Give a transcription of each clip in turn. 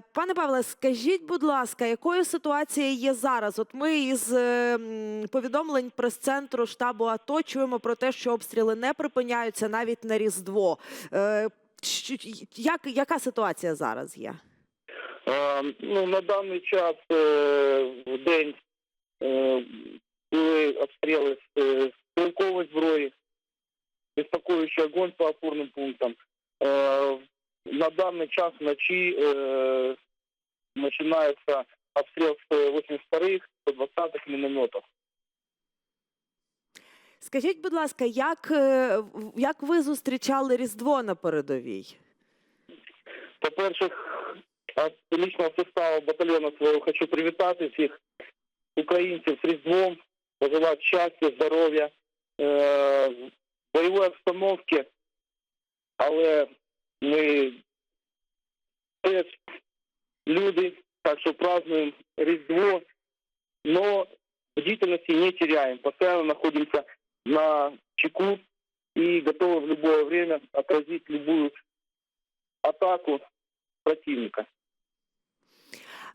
Пане Павле, скажіть, будь ласка, якою ситуація є зараз? От ми із е, повідомлень прес-центру штабу АТО чуємо про те, що обстріли не припиняються навіть на Різдво. Е, Як, яка ситуація зараз є? Е, ну, на даний час е, в день були обстріли з стрілкової зброї, безпокоючий огонь по опорним пунктам. На даний час вночі е, починається обстріл з 82-х, 120-х мінометів. Скажіть, будь ласка, як, е, як ви зустрічали Різдво на передовій? По-перше, від личного составу батальйону свого хочу привітати всіх українців з Різдвом, пожелати щастя, здоров'я, е, бойової обстановки, але ми теж люди, так що празднуємо Різдво, но бдительности не теряем, постоянно находимся на чеку и готовы в любое время отразить любую атаку противника.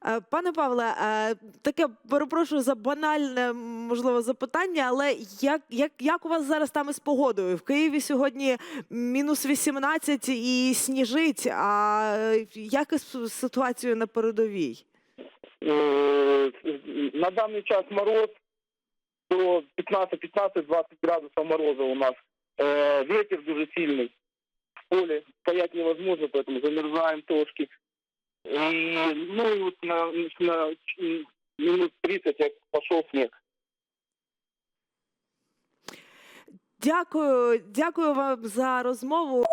Е, Пане Павле, е, таке перепрошую за банальне можливо запитання, але як, як, як у вас зараз там із погодою? В Києві сьогодні мінус 18 і сніжить. А як із ситуацією на передовій? Е, На даний час мороз до 15-15-20 градусов мороза у нас. Ветер дуже сильний. В поле стоять невозможно, поэтому замерзаем трошки. Ну и вот на, на минут 30 як пошел снег. Дякую, дякую вам за розмову.